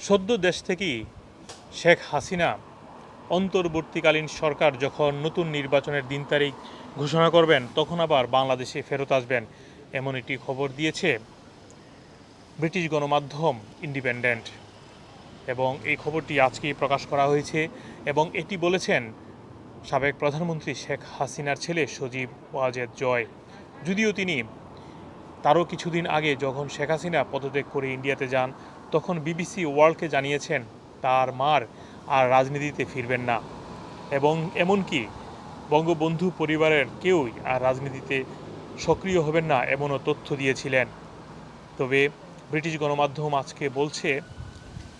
সদ্য দেশ থেকেই শেখ হাসিনা অন্তর্বর্তীকালীন সরকার যখন নতুন নির্বাচনের দিন তারিখ ঘোষণা করবেন, তখন আবার বাংলাদেশে ফেরত আসবেন এমন একটি খবর দিয়েছে ব্রিটিশ গণমাধ্যম ইন্ডিপেন্ডেন্ট। এবং এই খবরটি আজকেই প্রকাশ করা হয়েছে এবং এটি বলেছেন সাবেক প্রধানমন্ত্রী শেখ হাসিনার ছেলে সজীব ওয়াজেদ জয়। যদিও তিনি তারও কিছুদিন আগে যখন শেখ হাসিনা পদত্যাগ করে ইন্ডিয়াতে যান তখন বিবিসি ওয়ার্ল্ডকে জানিয়েছেন, তার মার আর রাজনীতিতে ফিরবেন না। এবং এমনকি বঙ্গবন্ধু পরিবারের কেউই আর রাজনীতিতে সক্রিয় হবেন না এমনও তথ্য দিয়েছিলেন। তবে ব্রিটিশ গণমাধ্যম আজকে বলছে,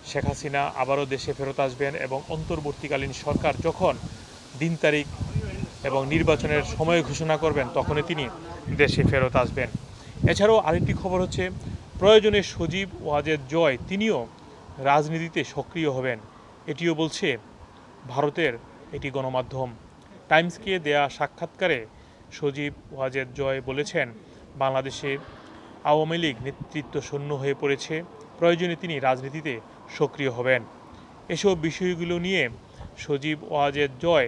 শেখ হাসিনা আবারও দেশে ফেরত আসবেন এবং অন্তর্বর্তীকালীন সরকার যখন দিন তারিখ এবং নির্বাচনের সময় ঘোষণা করবেন, তখনই তিনি দেশে ফেরত আসবেন। এছাড়াও আরেকটি খবর হচ্ছে প্রয়োজনে সজীব ওয়াজেদ জয় তিনিও রাজনীতিতে সক্রিয় হবেন। এটিও বলছে, ভারতের এটি গণমাধ্যম। টাইমসকে দেয়া সাক্ষাৎকারে সজীব ওয়াজেদ জয় বলেছেন, বাংলাদেশে আওয়ামী লীগ নেতৃত্ব শূন্য হয়ে পড়েছে, প্রয়োজনে তিনি রাজনীতিতে সক্রিয় হবেন। এসব বিষয়গুলো নিয়ে সজীব ওয়াজেদ জয়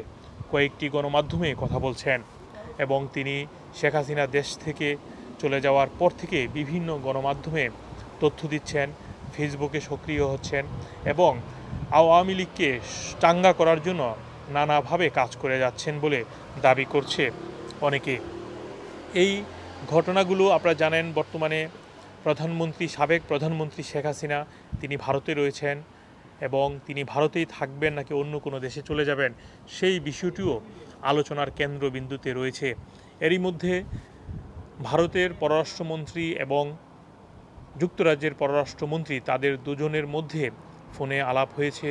কয়েকটি গণমাধ্যমে কথা বলছেন এবং তিনি শেখ হাসিনা দেশ থেকে চলে যাওয়ার পর থেকে বিভিন্ন গণমাধ্যমে তথ্য দিচ্ছেন, ফেসবুকে সক্রিয় হচ্ছেন এবং আওয়ামী লীগকে চাঙ্গা করার জন্য নানাভাবে কাজ করে যাচ্ছেন বলে দাবি করছে অনেকে। এই ঘটনাগুলো আপনারা জানেন, বর্তমানে প্রধানমন্ত্রী, সাবেক প্রধানমন্ত্রী শেখ হাসিনা, তিনি ভারতে রয়েছেন এবং তিনি ভারতেই থাকবেন নাকি অন্য কোনো দেশে চলে যাবেন, সেই বিষয়টিও আলোচনার কেন্দ্রবিন্দুতে রয়েছে। এরই মধ্যে ভারতের পররাষ্ট্রমন্ত্রী এবং যুক্তরাজ্যের পররাষ্ট্রমন্ত্রী তাদের দুজনের মধ্যে ফোনে আলাপ হয়েছে।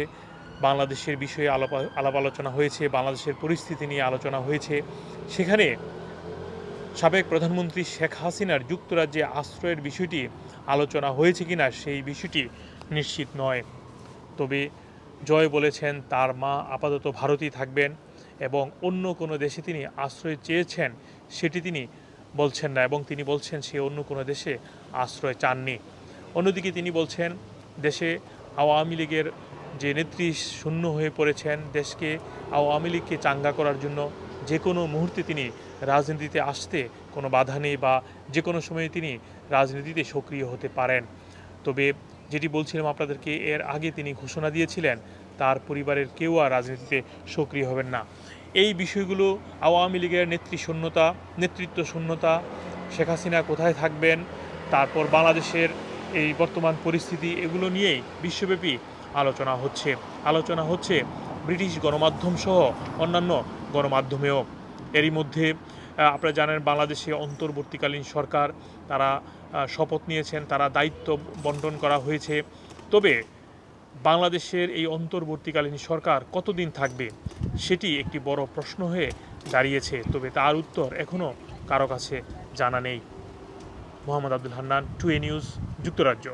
বাংলাদেশের বিষয়ে আলাপ আলাপ আলোচনা হয়েছে, বাংলাদেশের পরিস্থিতি নিয়ে আলোচনা হয়েছে। সেখানে সাবেক প্রধানমন্ত্রী শেখ হাসিনার যুক্তরাজ্যে আশ্রয়ের বিষয়টি আলোচনা হয়েছে কিনা সেই বিষয়টি নিশ্চিত নয়। তবে জয় বলেছেন, তার মা আপাতত ভারতেই থাকবেন এবং অন্য কোনো দেশে তিনি আশ্রয় চেয়েছেন, সেটি তিনি বলছেন না এবং তিনি বলছেন সে অন্য কোনো দেশে আশ্রয় চাননি। অন্যদিকে তিনি বলছেন, দেশে আওয়ামী লীগের যে নেত্রী শূন্য হয়ে পড়েছেন, দেশকে আওয়ামী লীগকে চাঙ্গা করার জন্য যে কোনো মুহূর্তে তিনি রাজনীতিতে আসতে কোনো বাধা নেই বা যে কোনো সময়ে তিনি রাজনীতিতে সক্রিয় হতে পারেন। তবে যেটি বলছিলাম আপনাদেরকে, এর আগে তিনি ঘোষণা দিয়েছিলেন, তার পরিবারের কেউ আর রাজনীতিতে সক্রিয় হবেন না। এই বিষয়গুলো আওয়ামী লীগের নেত্রী শূন্যতা, নেতৃত্ব শূন্যতা, শেখ হাসিনা কোথায় থাকবেন, তারপর বাংলাদেশের এই বর্তমান পরিস্থিতি, এগুলো নিয়েই বিশ্বব্যাপী আলোচনা হচ্ছে। আলোচনা হচ্ছে ব্রিটিশ গণমাধ্যম সহ অন্যান্য গণমাধ্যমেও। এরই মধ্যে আপনারা জানেন বাংলাদেশে অন্তর্বর্তীকালীন সরকার, তারা শপথ নিয়েছেন, তারা দায়িত্ব বন্টন করা হয়েছে। তবে বাংলাদেশের এই অন্তর্বর্তীকালীন সরকার কতদিন থাকবে সেটি একটি বড় প্রশ্ন হয়ে দাঁড়িয়েছে, তবে তার উত্তর এখনও কারও কাছে জানা নেই। মোহাম্মদ আব্দুল হান্নান টু এ নিউজ, যুক্তরাজ্য।